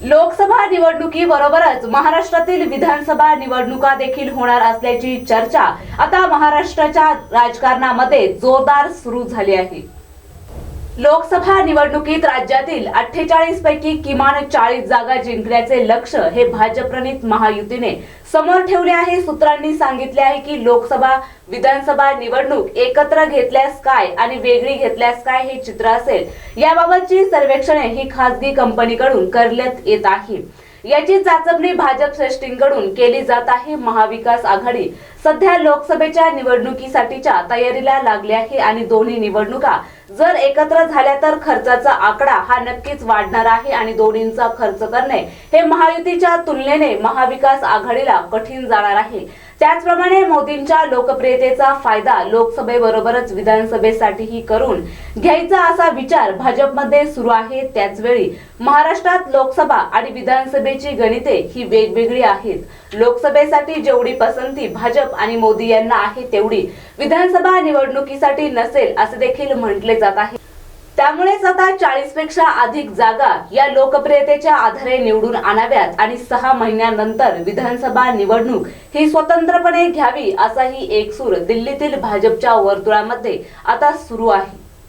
लोकसभा निवडणुकीबरोबरच महाराष्ट्रातील विधानसभा निवडणुका देखील होणार असल्याची चर्चा आता महाराष्ट्राच्या राजकारणामध्ये जोरदार सुरू झाली आहे. लोकसभा निवडणुकीत राज्यातील अठ्ठेचाळीस पैकी किमान चाळीस जागा जिंकण्याचे लक्ष्य हे भाजपप्रणित महायुतीने समोर ठेवले आहे. सूत्रांनी सांगितले आहे की लोकसभा विधानसभा निवडणूक एकत्र घेतल्यास काय आणि वेगळी घेतल्यास काय हे चित्र असेल. याबाबतची सर्वेक्षणे ही खासगी कंपनीकडून करण्यात येत आहे. याची चाचपणी भाजप श्रेष्ठींकडून केली जात आहे. महाविकास आघाडी सध्या लोकसभेच्या निवडणुकीसाठीच्या तयारीला लागली आहे आणि दोन्ही निवडणुका जर एकत्र झाल्या तर खर्चाचा आकडा हा नक्कीच वाढणार आहे आणि दोन्हींचा खर्च करणे हे महायुतीच्या तुलनेने महाविकास आघाडीला कठीण जाणार आहे. त्याचप्रमाणे मोदींच्या लोकप्रियतेचा फायदा लोकसभेबरोबरच विधानसभेसाठीही करून घ्यायचा असा विचार भाजपमध्ये सुरू आहे. त्याचवेळी महाराष्ट्रात लोकसभा आणि विधानसभेची गणिते ही वेगवेगळी आहेत. लोकसभेसाठी जेवढी पसंती भाजप आणि मोदी यांना आहे तेवढी विधानसभा निवडणुकीसाठी नसेल असे देखील म्हटले जात आहे. त्यामुळेच आता चाळीसपेक्षा अधिक जागा या लोकप्रियतेच्या आधारे निवडून आणाव्यात आणि सहा महिन्यानंतर विधानसभा निवडणूक ही स्वतंत्रपणे घ्यावी असाही एक सूर दिल्लीतील भाजपच्या वर्तुळामध्ये आता सुरू आहे.